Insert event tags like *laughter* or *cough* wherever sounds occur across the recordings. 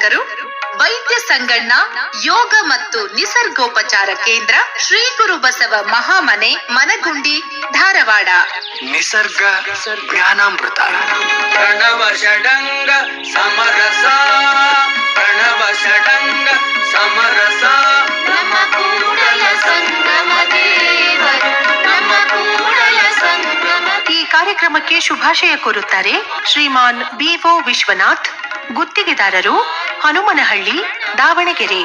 ಪ್ರಾಯೋಜಕರು ವೈದ್ಯ ಸಂಗಣ್ಣ ಯೋಗ ಮತ್ತು ನಿಸರ್ಗೋಪಚಾರ ಕೇಂದ್ರ ಶ್ರೀ ಗುರು ಬಸವ ಮಹಾಮನೆ ಮನಗುಂಡಿ ಧಾರವಾಡ. ನಿಸರ್ಗ ಜ್ಞಾನಾಮೃತ. ಪ್ರಣವ ಷಡಂಗ ಸಮರಸ. ಪ್ರಣವ ಷಡಂಗ ಸಮರಸ. ನಮ್ಮ ಕೂಡಲ ಸಂಗಮ ದೇವರು ನಮ್ಮ ಕೂಡಲ ಸಂಗಮ ಈ ಕಾರ್ಯಕ್ರಮಕ್ಕೆ ಶುಭಾಶಯ ಕೋರುತ್ತಾರೆ ಶ್ರೀಮಾನ್ ಬಿಒ ವಿಶ್ವನಾಥ್ ಗುತ್ತಿಗೆದಾರರು ಹನುಮನಹಳ್ಳಿ ದಾವಣಗೆರೆ.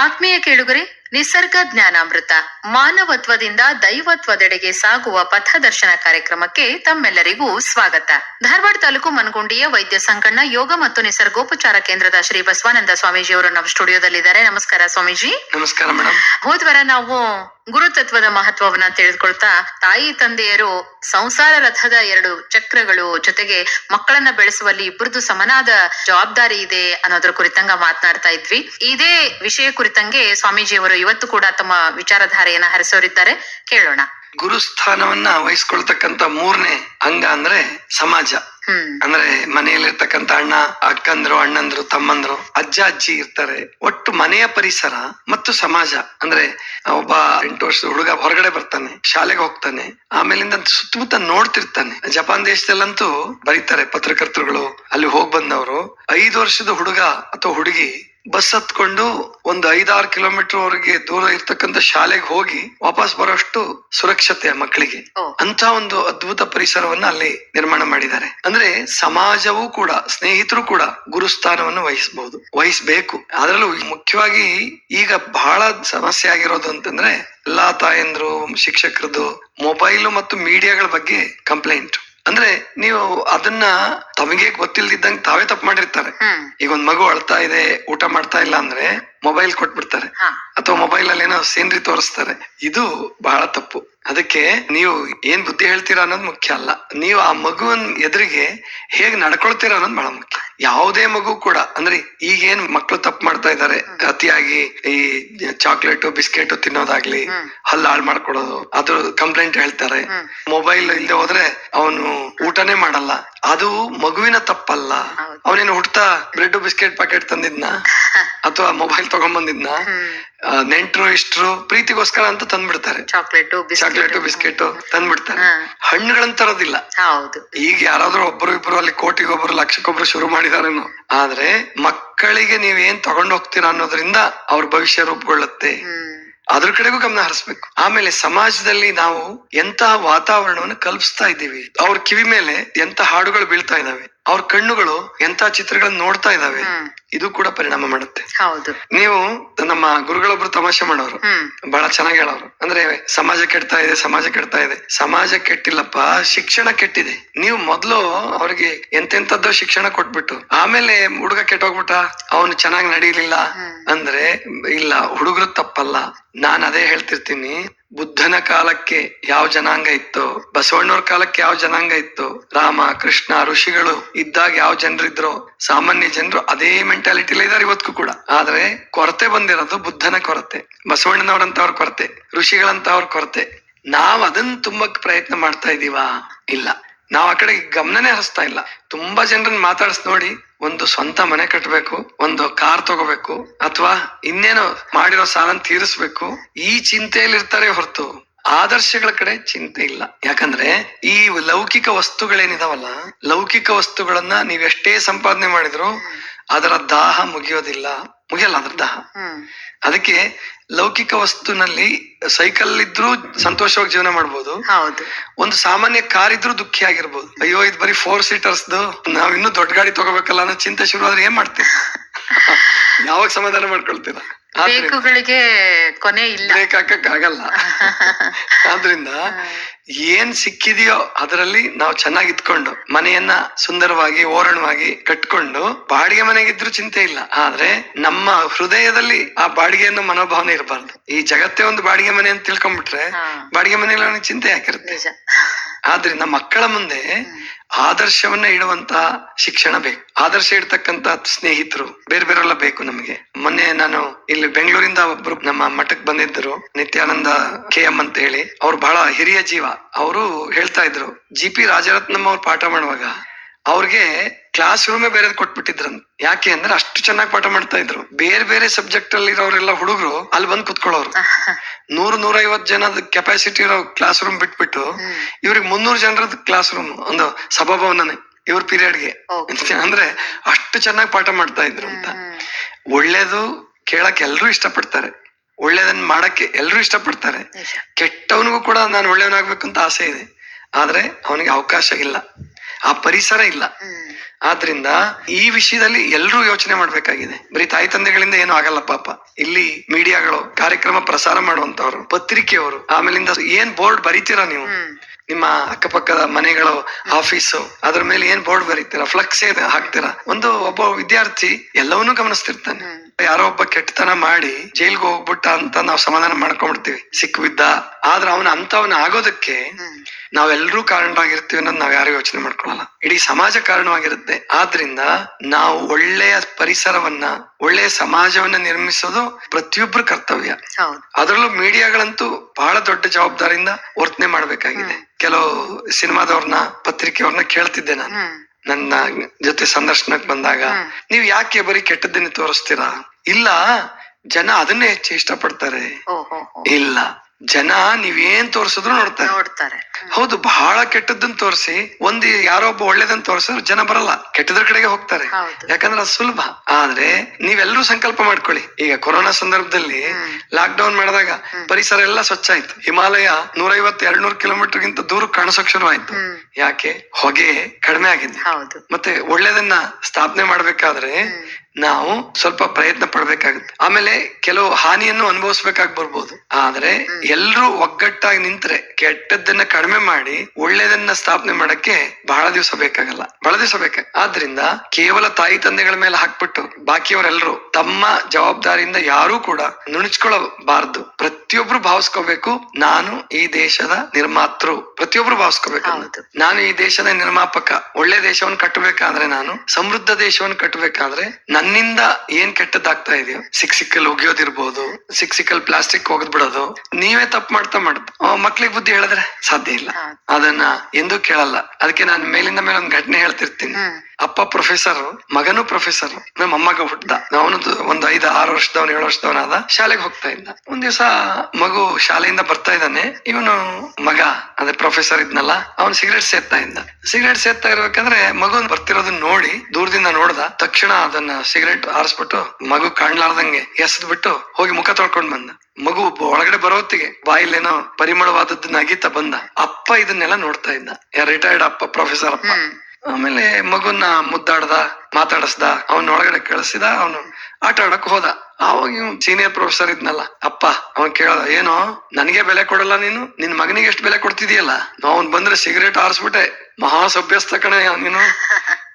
ಆತ್ಮೀಯ ಕೇಳುಗರೆ ನಿಸರ್ಗ ಜ್ಞಾನಾಮೃತ ಮಾನವತ್ವದಿಂದ ದೈವತ್ವದೆಡೆಗೆ ಸಾಗುವ ಪಥದರ್ಶನ ಕಾರ್ಯಕ್ರಮಕ್ಕೆ ತಮ್ಮೆಲ್ಲರಿಗೂ ಸ್ವಾಗತ. ಧಾರವಾಡ ತಾಲೂಕು ಮನಗುಂಡಿಯ ವೈದ್ಯ ಸಂಕಣ್ಣ ಯೋಗ ಮತ್ತು ನಿಸರ್ಗೋಪಚಾರ ಕೇಂದ್ರದ ಶ್ರೀ ಬಸವಾನಂದ ಸ್ವಾಮೀಜಿ ಅವರು ನಮ್ಮ ಸ್ಟುಡಿಯೋದಲ್ಲಿದ್ದಾರೆ. ನಮಸ್ಕಾರ ಸ್ವಾಮೀಜಿ. ನಮಸ್ಕಾರ ಮೇಡಮ್ ಹೋದ್ವಾರ ನಾವು ಗುರುತತ್ವದ ಮಹತ್ವವನ್ನ ತಿಳಿದುಕೊಳ್ತಾ ತಾಯಿ ತಂದೆಯರು ಸಂಸಾರ ರಥದ ಎರಡು ಚಕ್ರಗಳು ಜೊತೆಗೆ ಮಕ್ಕಳನ್ನ ಬೆಳೆಸುವಲ್ಲಿ ಇಬ್ಬರದು ಸಮನಾದ ಜವಾಬ್ದಾರಿ ಇದೆ ಅನ್ನೋದ್ರ ಕುರಿತಂಗ ಮಾತನಾಡ್ತಾ ಇದ್ವಿ. ಇದೇ ವಿಷಯ ಕುರಿತಂಗೆ ಸ್ವಾಮೀಜಿಯವರು ಇವತ್ತು ಕೂಡ ತಮ್ಮ ವಿಚಾರಧಾರೆಯನ್ನ ಹರಿಸೋರಿದ್ದಾರೆ. ಕೇಳೋಣ. ಗುರುಸ್ಥಾನವನ್ನ ವಹಿಸ್ಕೊಳ್ತಕ್ಕಂತ ಮೂರನೇ ಅಂಗ ಅಂದ್ರೆ ಸಮಾಜ. ಅಂದ್ರೆ ಮನೆಯಲ್ಲಿರ್ತಕ್ಕಂತ ಅಣ್ಣ ಅಕ್ಕಂದ್ರು ಅಣ್ಣಂದ್ರು ತಮ್ಮಂದ್ರು ಅಜ್ಜ ಅಜ್ಜಿ ಇರ್ತಾರೆ. ಒಟ್ಟು ಮನೆಯ ಪರಿಸರ ಮತ್ತು ಸಮಾಜ. ಅಂದ್ರೆ ಒಬ್ಬ ಎಂಟು ವರ್ಷದ ಹುಡುಗ ಹೊರಗಡೆ ಬರ್ತಾನೆ ಶಾಲೆಗೆ ಹೋಗ್ತಾನೆ ಆಮೇಲಿಂದ ಸುತ್ತಮುತ್ತ ನೋಡ್ತಿರ್ತಾನೆ. ಜಪಾನ್ ದೇಶದಲ್ಲಂತೂ ಬರೀತಾರೆ ಪತ್ರಕರ್ತರುಗಳು. ಅಲ್ಲಿ ಹೋಗ್ ಬಂದವರು. ಐದು ವರ್ಷದ ಹುಡುಗ ಅಥವಾ ಹುಡುಗಿ ಬಸ್ ಹತ್ಕೊಂಡು ಒಂದು ಐದಾರು ಕಿಲೋಮೀಟರ್ ವರೆಗೆ ದೂರ ಇರತಕ್ಕಂತ ಶಾಲೆಗೆ ಹೋಗಿ ವಾಪಸ್ ಬರೋಷ್ಟು ಸುರಕ್ಷತೆ ಮಕ್ಕಳಿಗೆ. ಅಂತ ಒಂದು ಅದ್ಭುತ ಪರಿಸರವನ್ನ ಅಲ್ಲಿ ನಿರ್ಮಾಣ ಮಾಡಿದ್ದಾರೆ. ಅಂದ್ರೆ ಸಮಾಜವೂ ಕೂಡ ಸ್ನೇಹಿತರು ಕೂಡ ಗುರುಸ್ಥಾನವನ್ನು ವಹಿಸಬಹುದು ವಹಿಸಬೇಕು. ಅದರಲ್ಲೂ ಮುಖ್ಯವಾಗಿ ಈಗ ಬಹಳ ಸಮಸ್ಯೆ ಆಗಿರೋದು ಅಂತಂದ್ರೆ ಎಲ್ಲಾ ತಾಯಂದ್ರು ಶಿಕ್ಷಕರದು ಮೊಬೈಲ್ ಮತ್ತು ಮೀಡಿಯಾಗಳ ಬಗ್ಗೆ ಕಂಪ್ಲೇಂಟ್. ಅಂದ್ರೆ ನೀವು ಅದನ್ನ ತಮಗೆ ಗೊತ್ತಿಲ್ದಿದ್ದಂಗೆ ತಾವೇ ತಪ್ಪು ಮಾಡಿರ್ತಾರೆ. ಈಗ ಒಂದ್ ಮಗು ಅಳ್ತಾ ಇದೆ ಊಟ ಮಾಡ್ತಾ ಇಲ್ಲ ಅಂದ್ರೆ ಮೊಬೈಲ್ ಕೊಟ್ಬಿಡ್ತಾರೆ. ಅಥವಾ ಮೊಬೈಲ್ ಅಲ್ಲಿ ಏನೋ ಸೀನ್ರಿ ತೋರಿಸ್ತಾರೆ. ಇದು ಬಹಳ ತಪ್ಪು. ಅದಕ್ಕೆ ನೀವು ಏನ್ ಬುದ್ಧಿ ಹೇಳ್ತೀರಾ ಅನ್ನೋದು ಮುಖ್ಯ ಅಲ್ಲ. ನೀವು ಆ ಮಗುವನ್ ಎದುರಿಗೆ ಹೇಗ್ ನಡ್ಕೊಳ್ತೀರಾ ಅನ್ನೋದು ಬಹಳ ಮುಖ್ಯ. ಯಾವುದೇ ಮಗು ಕೂಡ ಅಂದ್ರೆ ಈಗೇನ್ ಮಕ್ಕಳು ತಪ್ಪು ಮಾಡ್ತಾ ಇದ್ದಾರೆ ಅತಿಯಾಗಿ ಈ ಚಾಕ್ಲೇಟ್ ಬಿಸ್ಕೆಟ್ ತಿನ್ನೋದಾಗ್ಲಿ. ಹಲ್ಲು ಹಾಳು ಮಾಡ್ಕೊಡೋದು ಅದ್ರ ಕಂಪ್ಲೇಂಟ್ ಹೇಳ್ತಾರೆ. ಮೊಬೈಲ್ ಇಲ್ಲದೆ ಹೋದ್ರೆ ಅವನು ಊಟನೇ ಮಾಡಲ್ಲ. ಅದು ಮಗುವಿನ ತಪ್ಪಲ್ಲ. ಅವನೇನು ಹುಡ್ತಾ ಬ್ರೆಡ್ ಬಿಸ್ಕೆಟ್ ಪ್ಯಾಕೆಟ್ ತಂದಿದ್ನ? *laughs* ಅಥವಾ ಮೊಬೈಲ್ ತಗೊಂಡ್ ಬಂದಿದ್ನ ನೆಂಟರು ನೆಂಟ್ರು ಇಷ್ಟ್ರು ಪ್ರೀತಿಗೋಸ್ಕರ ಅಂತ ತಂದ್ಬಿಡ್ತಾರೆ. ಚಾಕ್ಲೇಟು ಚಾಕ್ಲೇಟ್ ಬಿಸ್ಕೆಟ್ ತಂದ್ಬಿಡ್ತಾರೆ. ಹಣ್ಣುಗಳನ್ನ ತರೋದಿಲ್ಲ. ಹೌದು. ಈಗ ಯಾರಾದ್ರೂ ಒಬ್ಬರು ಇಬ್ರು ಅಲ್ಲಿ ಕೋಟಿಗೊಬ್ರು ಲಕ್ಷಕ್ಕೊಬ್ರು ಶುರು ಮಾಡಿದಾರೇನು ಆದ್ರೆ ಮಕ್ಕಳಿಗೆ ನೀವ್ ಏನ್ ತಗೊಂಡ್ ಹೋಗ್ತೀರಾ ಅನ್ನೋದ್ರಿಂದ ಅವ್ರ ಭವಿಷ್ಯ ರೂಪುಗೊಳ್ಳುತ್ತೆ. ಅದ್ರ ಕಡೆಗೂ ಗಮನ ಹರಿಸ್ಬೇಕು. ಆಮೇಲೆ ಸಮಾಜದಲ್ಲಿ ನಾವು ಎಂತಹ ವಾತಾವರಣವನ್ನು ಕಲ್ಪಿಸ್ತಾ ಇದ್ದೀವಿ. ಅವ್ರ ಕಿವಿ ಮೇಲೆ ಎಂತ ಹಾಡುಗಳು ಬೀಳ್ತಾ ಇದಾವೆ ಅವ್ರ ಕಣ್ಣುಗಳು ಎಂತ ಚಿತ್ರಗಳನ್ನ ನೋಡ್ತಾ ಇದಾವೆ ಇದು ಕೂಡ ಪರಿಣಾಮ ಮಾಡುತ್ತೆ. ಹೌದು. ನೀವು ನಮ್ಮ ಗುರುಗಳೊಬ್ರು ತಮಾಷೆ ಮಾಡೋರು ಬಹಳ ಚೆನ್ನಾಗಿ ಹೇಳೋರು. ಅಂದ್ರೆ ಸಮಾಜ ಕೆಡ್ತಾ ಇದೆ ಸಮಾಜ ಕೆಡ್ತಾ ಇದೆ. ಸಮಾಜ ಕೆಟ್ಟಿಲ್ಲಪ್ಪ ಶಿಕ್ಷಣ ಕೆಟ್ಟಿದೆ. ನೀವು ಮೊದ್ಲು ಅವ್ರಿಗೆ ಎಂತೆಂತದ್ದು ಶಿಕ್ಷಣ ಕೊಟ್ಬಿಟ್ಟು ಆಮೇಲೆ ಹುಡುಗ ಕೆಟ್ಟೋಗ್ಬಿಟ್ಟ ಅವನು ಚೆನ್ನಾಗಿ ನಡೀಲಿಲ್ಲ ಅಂದ್ರೆ ಇಲ್ಲ ಹುಡುಗರು ತಪ್ಪಲ್ಲ. ನಾನ್ ಅದೇ ಹೇಳ್ತಿರ್ತೀನಿ. ಬುದ್ಧನ ಕಾಲಕ್ಕೆ ಯಾವ ಜನಾಂಗ ಇತ್ತು, ಬಸವಣ್ಣವ್ರ ಕಾಲಕ್ಕೆ ಯಾವ ಜನಾಂಗ ಇತ್ತು, ರಾಮ, ಕೃಷ್ಣ, ಋಷಿಗಳು ಇದ್ದಾಗ ಯಾವ ಜನರಿದ್ರು, ಸಾಮಾನ್ಯ ಜನರು ಅದೇ ಮೆಂಟಾಲಿಟಿಲಿ ಇದಾರೆ ಇವತ್ತಿಗೂ ಕೂಡ. ಆದ್ರೆ ಕೊರತೆ ಬಂದಿರೋದು ಬುದ್ಧನ ಕೊರತೆ ಬಸವಣ್ಣನವರಂತವ್ರ ಕೊರತೆ ಋಷಿಗಳಂತವ್ರ ಕೊರತೆ. ನಾವ್ ಅದನ್ನ ತುಂಬಕ್ ಪ್ರಯತ್ನ ಮಾಡ್ತಾ ಇದೀವಾ? ಇಲ್ಲ. ನಾವ್ ಆ ಕಡೆ ಗಮನನೇ ಹರಿಸ್ತಾ ಇಲ್ಲ. ತುಂಬಾ ಜನರನ್ನ ಮಾತಾಡ್ಸ್ ನೋಡಿ ಒಂದು ಸ್ವಂತ ಮನೆ ಕಟ್ಟಬೇಕು ಒಂದು ಕಾರ್ ತಗೋಬೇಕು, ಅಥವಾ ಇನ್ನೇನೋ ಮಾಡಿರೋ ಸಾಲನ್ ತೀರಿಸ್ಬೇಕು, ಈ ಚಿಂತೆಯಲ್ಲಿ ಇರ್ತಾರೆ ಹೊರತು ಆದರ್ಶಗಳ ಕಡೆ ಚಿಂತೆ ಇಲ್ಲ. ಯಾಕಂದ್ರೆ ಈ ಲೌಕಿಕ ವಸ್ತುಗಳೇನಿದಾವಲ್ಲ, ಲೌಕಿಕ ವಸ್ತುಗಳನ್ನ ನೀವೆಷ್ಟೇ ಸಂಪಾದನೆ ಮಾಡಿದ್ರು ಅದರ ದಾಹ ಮುಗಿಯೋದಿಲ್ಲ. ಮುಗಿಯಲ್ಲ ಅದ್ರ ದಾಹ? ಅದಕ್ಕೆ ಲೌಕಿಕ ವಸ್ತುನಲ್ಲಿ ಸೈಕಲ್ ಇದ್ರೂ ಸಂತೋಷವಾಗಿ ಜೀವನ ಮಾಡ್ಬೋದು. ಹೌದು. ಒಂದು ಸಾಮಾನ್ಯ ಕಾರ್ ಇದ್ರೂ ದುಃಖಿ ಆಗಿರ್ಬೋದು. ಅಯ್ಯೋ ಇದು ಬರೀ ಫೋರ್ ಸೀಟರ್ಸ್ದು ನಾವ್ ಇನ್ನೂ ದೊಡ್ಡ ಗಾಡಿ ತಗೋಬೇಕಲ್ಲ ಅನ್ನೋ ಚಿಂತೆ ಶುರು ಆದ್ರೆ ಏನ್ ಮಾಡ್ತೀವಿ ಯಾವಾಗ ಸಮಾಧಾನ ಮಾಡ್ಕೊಳ್ತೀರಾ? ಬೇಕುಗಳಿಗೆ ಕೊನೆ ಇಲ್ಲ. ಬ್ರೇಕ್ ಆದ್ರಿಂದ ಏನ್ ಸಿಕ್ಕಿದೆಯೋ ಅದರಲ್ಲಿ ನಾವು ಚೆನ್ನಾಗಿ ಇದ್ಕೊಂಡು ಮನೆಯನ್ನ ಸುಂದರವಾಗಿ ಓರಣವಾಗಿ ಕಟ್ಕೊಂಡು ಬಾಡಿಗೆ ಮನೆಗಿದ್ರು ಚಿಂತೆ ಇಲ್ಲ. ಆದ್ರೆ ನಮ್ಮ ಹೃದಯದಲ್ಲಿ ಆ ಬಾಡಿಗೆಯನ್ನು ಮನೋಭಾವನೆ ಇರಬಾರ್ದು. ಈ ಜಗತ್ತೇ ಒಂದು ಬಾಡಿಗೆ ಮನೆ ಅಂತ ತಿಳ್ಕೊಂಡ್ಬಿಟ್ರೆ. ಬಾಡಿಗೆ ಮನೆಯಲ್ಲಿ ಅವನಿಗೆ ಚಿಂತೆ ಯಾಕಿರುತ್ತೆ? ಆದ್ರಿಂದ ಮಕ್ಕಳ ಮುಂದೆ ಆದರ್ಶವನ್ನ ಇಡುವಂತ ಶಿಕ್ಷಣ ಬೇಕು. ಆದರ್ಶ ಇಡ್ತಕ್ಕಂತ ಸ್ನೇಹಿತರು ಬೇರೆ ಬೇರೆಲ್ಲ ಬೇಕು ನಮಗೆ. ಮೊನ್ನೆ ನಾನು ಇಲ್ಲಿ ಬೆಂಗಳೂರಿಂದ ಒಬ್ರು ನಮ್ಮ ಮಠಕ್ ಬಂದಿದ್ದರು, ನಿತ್ಯಾನಂದ ಕೆ ಎಂ ಅಂತ ಹೇಳಿ. ಅವ್ರು ಬಹಳ ಹಿರಿಯ ಜೀವ. ಅವರು ಹೇಳ್ತಾ ಇದ್ರು, ಜಿ ಪಿ ರಾಜರತ್ನಂ ಅವ್ರು ಪಾಠ ಮಾಡುವಾಗ ಅವ್ರಿಗೆ ಕ್ಲಾಸ್ ರೂಮೇ ಬೇರೆ ಕೊಟ್ಬಿಟ್ಟಿದ್ರು ಯಾಕೆ ಅಂದ್ರೆ ಅಷ್ಟು ಚೆನ್ನಾಗಿ ಪಾಠ ಮಾಡ್ತಾ ಇದ್ರು. ಬೇರೆ ಬೇರೆ ಸಬ್ಜೆಕ್ಟ್ ಅಲ್ಲಿ ಇರೋರೆಲ್ಲ ಹುಡುಗರು ಅಲ್ಲಿ ಬಂದು ಕುತ್ಕೊಳ್ಳೋರು. ನೂರು ನೂರೈವತ್ ಜನದ ಕೆಪಾಸಿಟಿ ಇರೋ ಕ್ಲಾಸ್ ರೂಮ್ ಬಿಟ್ಬಿಟ್ಟು ಇವ್ರಿಗೆ ಮುನ್ನೂರು ಜನರದ ಕ್ಲಾಸ್ ರೂಮ್ ಒಂದು ಸಭಾಭವನನೇ ಇವ್ರ ಪೀರಿಯಡ್ಗೆ. *laughs* ಅಂದ್ರೆ ಅಷ್ಟು ಚೆನ್ನಾಗಿ ಪಾಠ ಮಾಡ್ತಾ ಇದ್ರು ಅಂತ. ಒಳ್ಳೇದು ಕೇಳಕ್ ಎಲ್ರು ಇಷ್ಟಪಡ್ತಾರೆ. ಒಳ್ಳೇದನ್ನ ಮಾಡಕ್ಕೆ ಎಲ್ರು ಇಷ್ಟಪಡ್ತಾರೆ. ಕೆಟ್ಟವನಿಗೂ ಕೂಡ ನಾನು ಒಳ್ಳೆಯವನಾಗ್ಬೇಕು ಅಂತ ಆಸೆ ಇದೆ. ಆದ್ರೆ ಅವನಿಗೆ ಅವಕಾಶ ಇಲ್ಲ. ಆ ಪರಿಸರ ಇಲ್ಲ. ಆದ್ರಿಂದ ಈ ವಿಷಯದಲ್ಲಿ ಎಲ್ರೂ ಯೋಚನೆ ಮಾಡ್ಬೇಕಾಗಿದೆ. ಬರೀ ತಾಯಿ ತಂದೆಗಳಿಂದ ಏನು ಆಗಲ್ಲ ಪಾಪ. ಇಲ್ಲಿ ಮೀಡಿಯಾಗಳು ಕಾರ್ಯಕ್ರಮ ಪ್ರಸಾರ ಮಾಡುವಂತವ್ರು ಪತ್ರಿಕೆಯವರು ಆಮೇಲಿಂದ ಏನ್ ಬೋರ್ಡ್ ಬರೀತೀರಾ ನೀವು? ನಿಮ್ಮ ಅಕ್ಕಪಕ್ಕದ ಮನೆಗಳು ಆಫೀಸು ಅದ್ರ ಮೇಲೆ ಏನ್ ಬೋರ್ಡ್ ಬರೀತೀರಾ? ಫ್ಲಕ್ಸ್ ಹಾಕ್ತೀರಾ? ಒಂದು ಒಬ್ಬ ವಿದ್ಯಾರ್ಥಿ ಎಲ್ಲವನ್ನೂ ಗಮನಿಸ್ತಿರ್ತಾನೆ. ಯಾರೋ ಒಬ್ಬ ಕೆಟ್ಟತನ ಮಾಡಿ ಜೈಲ್ಗೆ ಹೋಗ್ಬಿಟ್ಟ ಅಂತ ನಾವು ಸಮಾಧಾನ ಮಾಡ್ಕೊಂಡ್ಬಿಡ್ತೀವಿ. ಸಿಕ್ಕ ಬಿದ್ದ. ಆದ್ರೆ ಅವನ ಅಂತವನ ಆಗೋದಕ್ಕೆ ನಾವೆಲ್ಲರೂ ಕಾರಣರಾಗಿರ್ತೀವಿ ಅನ್ನೋದು ನಾವ್ ಯಾರು ಯೋಚನೆ ಮಾಡ್ಕೊಳಲ್ಲ. ಇಡೀ ಸಮಾಜ ಕಾರಣವಾಗಿರುತ್ತೆ. ಆದ್ರಿಂದ ನಾವು ಒಳ್ಳೆಯ ಪರಿಸರವನ್ನ ಒಳ್ಳೆಯ ಸಮಾಜವನ್ನ ನಿರ್ಮಿಸೋದು ಪ್ರತಿಯೊಬ್ಬರ ಕರ್ತವ್ಯ. ಅದರಲ್ಲೂ ಮೀಡಿಯಾಗಳಂತೂ ಬಹಳ ದೊಡ್ಡ ಜವಾಬ್ದಾರಿಯಿಂದ ವರ್ತನೆ ಮಾಡ್ಬೇಕಾಗಿದೆ. ಕೆಲವು ಸಿನಿಮಾದವ್ರನ್ನ ಪತ್ರಿಕೆಯವ್ರನ್ನ ಕೇಳ್ತಿದ್ದೆ ನಾನು. ನನ್ನ ಜೊತೆ ಸಂದರ್ಶನಕ್ಕೆ ಬಂದಾಗ. ನೀವ್ ಯಾಕೆ ಬರೀ ಕೆಟ್ಟದ್ದನ್ನೇ ತೋರಿಸ್ತೀರಾ? ಇಲ್ಲ ಜನ ಅದನ್ನೇ ಹೆಚ್ಚು ಇಷ್ಟಪಡ್ತಾರೆ. ಇಲ್ಲ. ಜನ ನೀವೇನ್ ತೋರ್ಸಿದ್ರು ನೋಡ್ತಾರೆ. ನೋಡ್ತಾರೆ. ಹೌದು ಬಹಳ ಕೆಟ್ಟದ್ದನ್ನ ತೋರಿಸಿ ಒಂದ್ ಯಾರೋ ಒಬ್ಬ ಒಳ್ಳೇದನ್ನ ತೋರಿಸಿದ್ರೆ ಜನ ಬರಲ್ಲ. ಕೆಟ್ಟದ್ರ ಕಡೆಗೆ ಹೋಗ್ತಾರೆ. ಯಾಕಂದ್ರೆ ಅದು ಸುಲಭ. ಆದ್ರೆ ನೀವೆಲ್ಲರೂ ಸಂಕಲ್ಪ ಮಾಡ್ಕೊಳ್ಳಿ. ಈಗ ಕೊರೋನಾ ಸಂದರ್ಭದಲ್ಲಿ ಲಾಕ್ ಡೌನ್ ಮಾಡಿದಾಗ ಪರಿಸರ ಎಲ್ಲ ಸ್ವಚ್ಛ ಆಯ್ತು. ಹಿಮಾಲಯ ನೂರೈವತ್ತು ಎರಡ್ನೂರು ಕಿಲೋಮೀಟರ್ ಗಿಂತ ದೂರ ಕಾಣಿಸೋಕ್ ಶುರು ಆಯ್ತು. ಯಾಕೆ? ಹೊಗೆ ಕಡಿಮೆ ಆಗಿದೆ. ಮತ್ತೆ ಒಳ್ಳೇದನ್ನ ಸ್ಥಾಪನೆ ಮಾಡ್ಬೇಕಾದ್ರೆ ನಾವು ಸ್ವಲ್ಪ ಪ್ರಯತ್ನ ಪಡ್ಬೇಕಾಗುತ್ತೆ. ಆಮೇಲೆ ಕೆಲವು ಹಾನಿಯನ್ನು ಅನುಭವಿಸ್ಬೇಕಾಗಿ ಬರ್ಬೋದು. ಆದ್ರೆ ಎಲ್ರೂ ಒಗ್ಗಟ್ಟಾಗಿ ನಿಂತ್ರೆ ಕೆಟ್ಟದ್ದನ್ನ ಕಡಿಮೆ ಮಾಡಿ ಒಳ್ಳೇದನ್ನ ಸ್ಥಾಪನೆ ಮಾಡಕ್ಕೆ ಬಹಳ ದಿವಸ ಬೇಕಾಗಲ್ಲ. ಬಹಳ ದಿವಸ ಬೇಕಾಗ ಆದ್ರಿಂದ ಕೇವಲ ತಾಯಿ ತಂದೆಗಳ ಮೇಲೆ ಹಾಕ್ಬಿಟ್ಟು ಬಾಕಿಯವರೆಲ್ಲರೂ ತಮ್ಮ ಜವಾಬ್ದಾರಿಯಿಂದ ಯಾರೂ ಕೂಡ ನುಣುಚ್ಕೊಳ್ಳಬಾರ್ದು ಪ್ರತಿಯೊಬ್ರು ಭಾವಿಸ್ಕೋಬೇಕು. ನಾನು ಈ ದೇಶದ ನಿರ್ಮಾತೃ. ಪ್ರತಿಯೊಬ್ರು ಭಾವಿಸ್ಕೋಬೇಕು ನಾನು ಈ ದೇಶದ ನಿರ್ಮಾಪಕ. ಒಳ್ಳೆ ದೇಶವನ್ನು ಕಟ್ಟಬೇಕಾದ್ರೆ ನಾನು ಸಮೃದ್ಧ ದೇಶವನ್ನು ಕಟ್ಟಬೇಕಾದ್ರೆ ನನ್ನಿಂದ ಏನ್ ಕೆಟ್ಟದಾಗ್ತಾ ಇದೆಯೋ ಸಿಕ್ ಸಿಕ್ಕಲ್ಲಿ ಒಗೆಯೋದಿರ್ಬೋದು ಸಿಕ್ ಸಿಕ್ಕಲ್ಲಿ ಪ್ಲಾಸ್ಟಿಕ್ ಒಗೆದ್ ಬಿಡೋದು ನೀವೇ ತಪ್ಪು ಮಾಡ್ತಾ ಮಾಡ್ತಾ ಮಕ್ಳಿಗೆ ಬುದ್ಧಿ ಹೇಳಿದ್ರೆ ಸಾಧ್ಯ ಇಲ್ಲ. ಅದನ್ನ ಎಂದೂ ಕೇಳಲ್ಲ. ಅದಕ್ಕೆ ನಾನು ಮೇಲಿಂದ ಮೇಲೆ ಒಂದ್ ಘಟನೆ ಹೇಳ್ತಿರ್ತೀನಿ. ಅಪ್ಪ ಪ್ರೊಫೆಸರ್ ಮಗನು ಪ್ರೊಫೆಸರ್ ನಮ್ಮ ಅಮ್ಮಗ ಹುಟ್ಟ ಅವನು ಒಂದು ಐದು, ಆರು ವರ್ಷದವನು, ಏಳು ವರ್ಷದವನಾದ, ಶಾಲೆಗೆ ಹೋಗ್ತಾ ಇದ್ದ. ಒಂದ್ ದಿವಸ ಮಗು ಶಾಲೆಯಿಂದ ಬರ್ತಾ ಇದ್ದಾನೆ. ಇವನು ಮಗ, ಅದೇ ಪ್ರೊಫೆಸರ್ ಇದ್ನಲ್ಲ, ಅವನು ಸಿಗರೇಟ್ ಸೇರ್ತಾ ಇದ್ದ. ಸಿಗರೇಟ್ ಸೇರ್ತಾ ಇರ್ಬೇಕಂದ್ರೆ ಮಗು ಬರ್ತಿರೋದನ್ನ ನೋಡಿ, ದೂರದಿಂದ ನೋಡ್ದ. ತಕ್ಷಣ ಅದನ್ನ ಸಿಗರೇಟ್ ಆರಿಸ್ಬಿಟ್ಟು ಮಗು ಕಾಣ್ಲಾರ್ದಂಗೆ ಎಸದ್ ಬಿಟ್ಟು ಹೋಗಿ ಮುಖ ತೊಳ್ಕೊಂಡ್ ಬಂದ. ಮಗು ಒಳಗಡೆ ಬರೋತ್ತಿಗೆ ಬಾಯಿಲೇನೋ ಪರಿಮಳವಾದದ್ದನ್ನ ಅಗೀತಾ ಬಂದ. ಅಪ್ಪ ಇದನ್ನೆಲ್ಲ ನೋಡ್ತಾ ಇದ್ದ. ರಿಟೈರ್ಡ್ ಅಪ್ಪ ಪ್ರೊಫೆಸರ್ ಅಪ್ಪ. ಆಮೇಲೆ ಮಗುನ ಮುದ್ದಾಡ್ದ, ಮಾತಾಡಿಸ್ದ ಅವನ ಒಳಗಡೆ ಕಳಿಸಿದ, ಅವನು ಆಟ ಆಡಕ್ ಹೋದ. ಅವಾಗ ಇವ್ ಸೀನಿಯರ್ ಪ್ರೊಫೆಸರ್ ಇದ್ನಲ್ಲ, ಅಪ್ಪ, ಅವನ್ ಕೇಳ್ದ, ಏನೋ, ನನಗೆ ಬೆಲೆ ಕೊಡಲ್ಲ ನೀನು? ನಿನ್ ಮಗನಿಗೆ ಎಷ್ಟು ಬೆಲೆ ಕೊಡ್ತಿದೀಯಲ್ಲ? ಅವ್ನ್ ಬಂದ್ರೆ ಸಿಗರೇಟ್ ಆರಿಸ್ಬಿಟ್ಟೆ. ಮಹಾ ಸಭ್ಯಸ್ತ ಕಣೆ ನೀನು.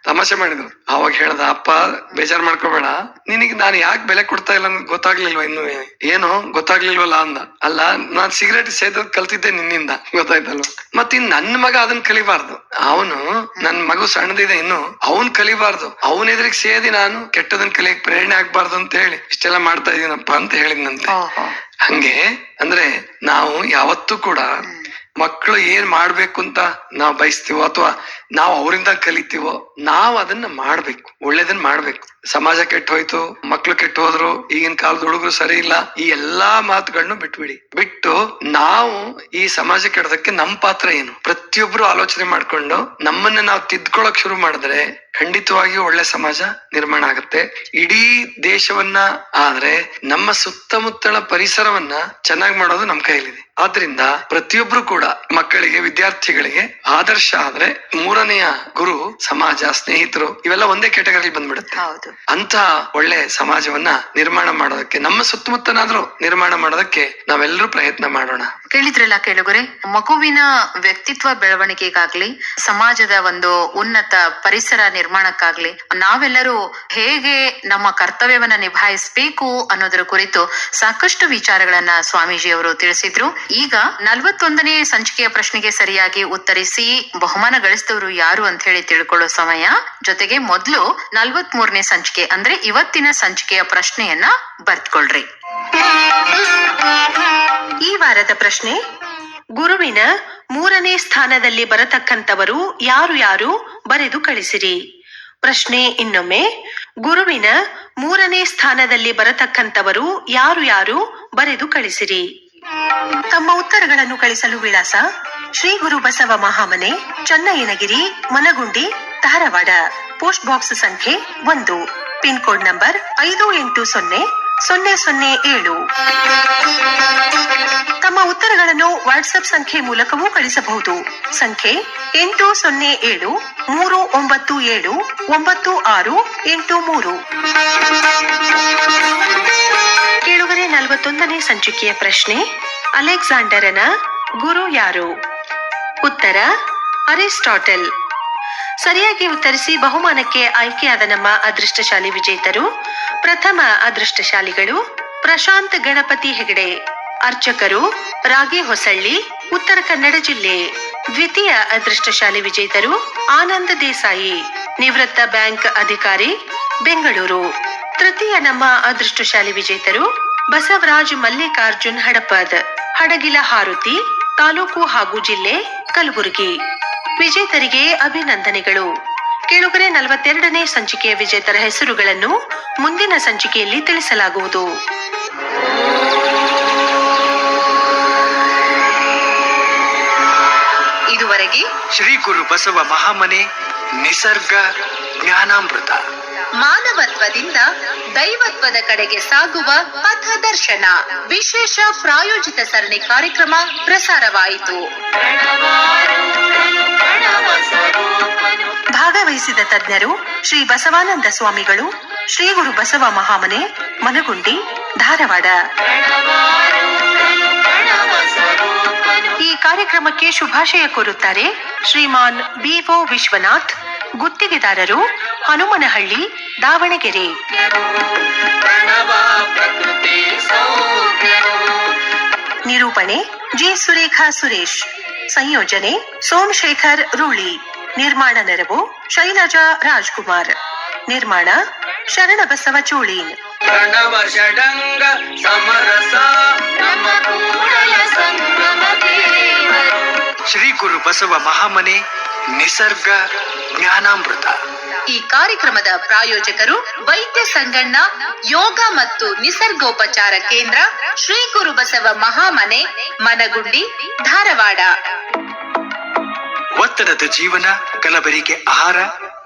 ತಮಾಷೆ ಮಾಡಿದ್ರು. ಅವಾಗ ಹೇಳ್ದ ಅಪ್ಪ ಬೇಜಾರ್ ಮಾಡ್ಕೋಬೇಡ. ನಿನಗೆ ನಾನು ಯಾಕೆ ಬೆಲೆ ಕೊಡ್ತಾ ಇಲ್ಲ ಗೊತ್ತಾಗ್ಲಿಲ್ವ ಗೊತ್ತಾಗ್ಲಿಲ್ವಾ ಇನ್ನು? ಏನು? ಗೊತ್ತಾಗ್ಲಿಲ್ವಲ್ಲ? ಅಂದ. ಅಲ್ಲ ನಾನ್ ಸಿಗರೇಟ್ ಸೇದೋದ್ ಕಲ್ತಿದ್ದೆ ನಿನ್ನಿಂದ. ಗೊತ್ತಾಯ್ತಲ್ವ? ಮತ್ ಇನ್ ನನ್ ಮಗ ಅದನ್ನ ಕಲಿಬಾರ್ದು. ಅವನು ನನ್ ಮಗು ಸಣ್ಣದಿದೆ ಇನ್ನು ಅವನ್ ಕಲಿಬಾರ್ದು. ಅವನ ಎದುರಿಗೆ ಸೇದಿ ನಾನು ಕೆಟ್ಟದನ್ ಕಲಿಯಕ್ ಪ್ರೇರಣೆ ಆಗ್ಬಾರ್ದು ಅಂತ ಹೇಳಿ ಇಷ್ಟೆಲ್ಲ ಮಾಡ್ತಾ ಇದೀನಪ್ಪ ಅಂತ ಹೇಳಿದ್ನಂತೆ. ಹಂಗೆ ಅಂದ್ರೆ ನಾವು ಯಾವತ್ತೂ ಕೂಡ ಮಕ್ಕಳು ಏನ್ ಮಾಡ್ಬೇಕು ಅಂತ ನಾವು ಬಯಸ್ತೀವೋ ಅಥವಾ ನಾವು ಅವರಿಂದ ಕಲಿತೀವೋ, ನಾವು ಅದನ್ನ ಮಾಡ್ಬೇಕು. ಒಳ್ಳೇದನ್ನ ಮಾಡ್ಬೇಕು. ಸಮಾಜ ಕೆಟ್ಟ ಹೋಯ್ತು, ಮಕ್ಳು ಕೆಟ್ಟ ಹೋದ್ರು, ಈಗಿನ ಕಾಲದ ಹುಡುಗರು ಸರಿ ಇಲ್ಲ, ಈ ಎಲ್ಲಾ ಮಾತುಗಳನ್ನು ಬಿಟ್ಬಿಡಿ. ಬಿಟ್ಟು ನಾವು ಈ ಸಮಾಜ ಕೆಡೋದಕ್ಕೆ ನಮ್ ಪಾತ್ರ ಏನು? ಪ್ರತಿಯೊಬ್ರು ಆಲೋಚನೆ ಮಾಡ್ಕೊಂಡು ನಮ್ಮನ್ನ ನಾವು ತಿದ್ಕೊಳಕ್ ಶುರು ಮಾಡಿದ್ರೆ ಖಂಡಿತವಾಗಿಯೂ ಒಳ್ಳೆ ಸಮಾಜ ನಿರ್ಮಾಣ ಆಗುತ್ತೆ. ಇಡೀ ದೇಶವನ್ನ, ಆದ್ರೆ ನಮ್ಮ ಸುತ್ತಮುತ್ತಲ ಪರಿಸರವನ್ನ ಚೆನ್ನಾಗಿ ಮಾಡೋದು ನಮ್ ಕೈಯಲ್ಲಿದೆ. ಆದ್ರಿಂದ ಪ್ರತಿಯೊಬ್ರು ಕೂಡ ಮಕ್ಕಳಿಗೆ, ವಿದ್ಯಾರ್ಥಿಗಳಿಗೆ ಆದರ್ಶ ಆದ್ರೆ ಮೂರನೆಯ ಗುರು ಸಮಾಜ ಸ್ನೇಹಿತರು ಇವೆಲ್ಲ ಒಂದೇ ಕೆಟಗರಿ ಬಂದ್ಬಿಡುತ್ತೆ. ಅಂತ ಒಳ್ಳೆ ಸಮಾಜವನ್ನ ನಿರ್ಮಾಣ ಮಾಡೋದಕ್ಕೆ ನಮ್ಮ ಸುತ್ತಮುತ್ತನಾದ್ರೂ ನಿರ್ಮಾಣ ಮಾಡೋದಕ್ಕೆ ನಾವೆಲ್ಲರೂ ಪ್ರಯತ್ನ ಮಾಡೋಣ. ಕೇಳಿದ್ರಲ್ಲ ಕೇಳುಗರೆ, ಮಗುವಿನ ವ್ಯಕ್ತಿತ್ವ ಬೆಳವಣಿಗೆಗಾಗ್ಲಿ, ಸಮಾಜದ ಒಂದು ಉನ್ನತ ಪರಿಸರ ನಿರ್ಮಾಣಕ್ಕಾಗ್ಲಿ, ನಾವೆಲ್ಲರೂ ಹೇಗೆ ನಮ್ಮ ಕರ್ತವ್ಯವನ್ನ ನಿಭಾಯಿಸಬೇಕು ಅನ್ನೋದರ ಕುರಿತು ಸಾಕಷ್ಟು ವಿಚಾರಗಳನ್ನ ಸ್ವಾಮೀಜಿ ಅವರು ತಿಳಿಸಿದ್ರು. ಈಗ ನಲವತ್ತೊಂದನೇ ಸಂಚಿಕೆಯ ಪ್ರಶ್ನೆಗೆ ಸರಿಯಾಗಿ ಉತ್ತರಿಸಿ ಬಹುಮಾನ ಗಳಿಸಿದವರು ಯಾರು ಅಂತ ಹೇಳಿ ತಿಳ್ಕೊಳ್ಳೋ ಸಮಯ. ಜೊತೆಗೆ ಮೊದಲು ನಲವತ್ ಮೂರನೇ ಸಂಚಿಕೆ ಅಂದ್ರೆ ಇವತ್ತಿನ ಸಂಚಿಕೆಯ ಪ್ರಶ್ನೆಯನ್ನ ಬರ್ತ್ಕೊಳ್ರಿ. ಈ ವಾರದ ಪ್ರಶ್ನೆ, ಗುರುವಿನ ಮೂರನೇ ಸ್ಥಾನದಲ್ಲಿ ಬರತಕ್ಕಂಥವರು ಯಾರು ಯಾರು ಬರೆದು ಕಳಿಸಿರಿ. ಪ್ರಶ್ನೆ ಇನ್ನೊಮ್ಮೆ, ಗುರುವಿನ ಮೂರನೇ ಸ್ಥಾನದಲ್ಲಿ ಬರತಕ್ಕಂಥವರು ಯಾರು ಯಾರು ಬರೆದು ಕಳಿಸಿರಿ. ತಮ್ಮ ಉತ್ತರಗಳನ್ನು ಕಳಿಸಲು ವಿಳಾಸ, ಶ್ರೀ ಗುರು ಬಸವ ಮಹಾಮನೆ, ಚನ್ನಯ್ಯನಗಿರಿ, ಮನಗುಂಡಿ, ಧಾರವಾಡ. ಪೋಸ್ಟ್ ಬಾಕ್ಸ್ ಸಂಖ್ಯೆ ಒಂದು. ಪಿನ್ ಕೋಡ್ ನಂಬರ್ ಐದು ಎಂಟು ಸೊನ್ನೆ ಸೊನ್ನೆ ಸೊನ್ನೆ ಏಳು. ತಮ್ಮ ಉತ್ತರಗಳನ್ನು ವಾಟ್ಸ್ಆಪ್ ಸಂಖ್ಯೆ ಮೂಲಕವೂ ಕಳಿಸಬಹುದು. ಸಂಖ್ಯೆ ಎಂಟು ಸೊನ್ನೆ ಏಳು, ಮೂರು ಒಂಬತ್ತು ಏಳು, ಒಂಬತ್ತು ಆರು ಎಂಟು ಮೂರು. ಕೇಳುಗರೆ, ನಲವತ್ತೊಂದನೇ ಸಂಚಿಕೆಯ ಪ್ರಶ್ನೆ, ಅಲೆಕ್ಸಾಂಡರನ ಗುರು ಯಾರು? ಉತ್ತರ, ಅರಿಸ್ಟಾಟಲ್. ಸರಿಯಾಗಿ ಉತ್ತರಿಸಿ ಬಹುಮಾನಕ್ಕೆ ಆಯ್ಕೆಯಾದ ನಮ್ಮ ಅದೃಷ್ಟಶಾಲಿ ವಿಜೇತರು ಪ್ರಥಮ ಅದೃಷ್ಟಶಾಲಿಗಳು ಪ್ರಶಾಂತ್ ಗಣಪತಿ ಹೆಗಡೆ, ಅರ್ಚಕರು ರಾಗಿ ಹೊಸಳ್ಳಿ, ಉತ್ತರ ಕನ್ನಡ ಜಿಲ್ಲೆ. ದ್ವಿತೀಯ ಅದೃಷ್ಟಶಾಲಿ ವಿಜೇತರು ಆನಂದ ದೇಸಾಯಿ, ನಿವೃತ್ತ ಬ್ಯಾಂಕ್ ಅಧಿಕಾರಿ ಬೆಂಗಳೂರು. ತೃತೀಯ ನಮ್ಮ ಅದೃಷ್ಟಶಾಲಿ ವಿಜೇತರು ಬಸವರಾಜ್ ಮಲ್ಲಿಕಾರ್ಜುನ್ ಹಡಪದ್, ಹಡಗಿಲ ಹಾರುತಿ, ತಾಲೂಕು ಹಾಗೂ ಜಿಲ್ಲೆ ಕಲಬುರಗಿ. ವಿಜೇತರಿಗೆ ಅಭಿನಂದನೆಗಳು. ಕೆಳಗರೆ ನಲವತ್ತೆರಡನೇ ಸಂಚಿಕೆಯ ವಿಜೇತರ ಹೆಸರುಗಳನ್ನು ಮುಂದಿನ ಸಂಚಿಕೆಯಲ್ಲಿ ತಿಳಿಸಲಾಗುವುದು. ಇದುವರೆಗೆ ಶ್ರೀ ಗುರು ಬಸವ ಮಹಾಮನೆ ನಿಸರ್ಗ ಜ್ಞಾನಾಮೃತ. ಮಾನವತ್ವದಿಂದ ದೈವತ್ವದ ಕಡೆಗೆ ಸಾಗುವ ಪಥದರ್ಶನ ವಿಶೇಷ ಪ್ರಾಯೋಜಿತ ಸರಣಿ ಕಾರ್ಯಕ್ರಮ ಪ್ರಸಾರವಾಯಿತು. ಭಾಗವಹಿಸಿದ ತಜ್ಞರು ಶ್ರೀ ಬಸವಾನಂದ ಸ್ವಾಮಿಗಳು ಶ್ರೀ ಗುರು ಬಸವ ಮಹಾಮನೆ, ಮನಗುಂಡಿ, ಧಾರವಾಡ. ಈ ಕಾರ್ಯಕ್ರಮಕ್ಕೆ ಶುಭಾಶಯ ಕೋರುತ್ತಾರೆ ಶ್ರೀಮಾನ್ ಬಿಒ ವಿಶ್ವನಾಥ್, ಗುತ್ತಿಗೆದಾರರು ಹನುಮನಹಳ್ಳಿ, ದಾವಣಗೆರೆ. ನಿರೂಪಣೆ ಜಿ. ಸುರೇಖಾ ಸುರೇಶ್. ಸಂಯೋಜನೆ ಸೋಮಶೇಖರ್ ರೂಳಿ. ನಿರ್ಮಾಣ ನೆರವು ಶೈಲಜಾ ರಾಜ್ಕುಮಾರ್. ನಿರ್ಮಾಣ ಶರಣಬಸವ ಚೋಳೀನ್. ಪ್ರಣವ ಷಡಂಗ ಸಮರಸ. ನಮ್ಮ ಕೂಡಲ ಸಂಗಮ ದೇವರು. ಶ್ರೀ ಗುರು ಬಸವ ಮಹಾಮನೆ ನಿಸರ್ಗ ಜ್ಞಾನಾಮೃತ. ಈ ಕಾರ್ಯಕ್ರಮದ ಪ್ರಾಯೋಜಕರು ವೈದ್ಯ ಸಂಗಣ್ಣ ಯೋಗ ಮತ್ತು ನಿಸರ್ಗೋಪಚಾರ ಕೇಂದ್ರ ಶ್ರೀ ಗುರು ಬಸವ ಮಹಾಮನೆ ಮನಗುಂಡಿ ಧಾರವಾಡ. ಒತ್ತಡದ ಜೀವನ ಕಲಬರಿಕೆ ಆಹಾರ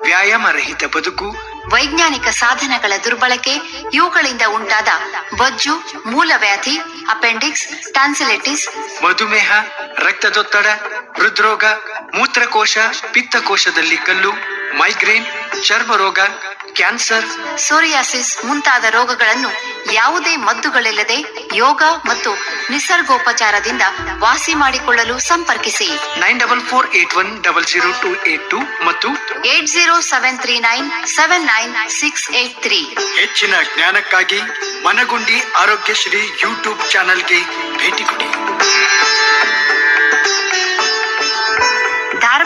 ವ್ಯಾಯಾಮ ರಹಿತ ಬದುಕು ವೈಜ್ಞಾನಿಕ ಸಾಧನಗಳ ದುರ್ಬಳಕೆ, ಇವುಗಳಿಂದ ಉಂಟಾದ ಬೊಜ್ಜು ಮೂಲವ್ಯಾಧಿ, ಅಪೆಂಡಿಕ್ಸ್, ಟಾನ್ಸಿಲಿಟಿಸ್, ಮಧುಮೇಹ, ರಕ್ತದೊತ್ತಡ, ಹೃದ್ರೋಗ, ಮೂತ್ರಕೋಶ, ಪಿತ್ತಕೋಶದಲ್ಲಿ ಕಲ್ಲು, ಮೈಗ್ರೇನ್ ಚರ್ಮ ರೋಗ ಕ್ಯಾನ್ಸರ್ ಸೋರಿಯಾಸಿಸ್ ಮುಂತಾದ ರೋಗಗಳನ್ನು ಯಾವುದೇ ಮದ್ದುಗಳಿಲ್ಲದೆ ಯೋಗ ಮತ್ತು ನಿಸರ್ಗೋಪಚಾರದಿಂದ ವಾಸಿ ಮಾಡಿಕೊಳ್ಳಲು ಸಂಪರ್ಕಿಸಿ. Nine double four eight one double zero two eight two ಮತ್ತು eight zero seven three nine seven nine six eight three. ಹೆಚ್ಚಿನ ಜ್ಞಾನಕ್ಕಾಗಿ ಮನಗುಂಡಿ ಆರೋಗ್ಯಶ್ರೀ ಯೂಟ್ಯೂಬ್ ಚಾನೆಲ್ಗೆ ಭೇಟಿ ಕೊಡಿ.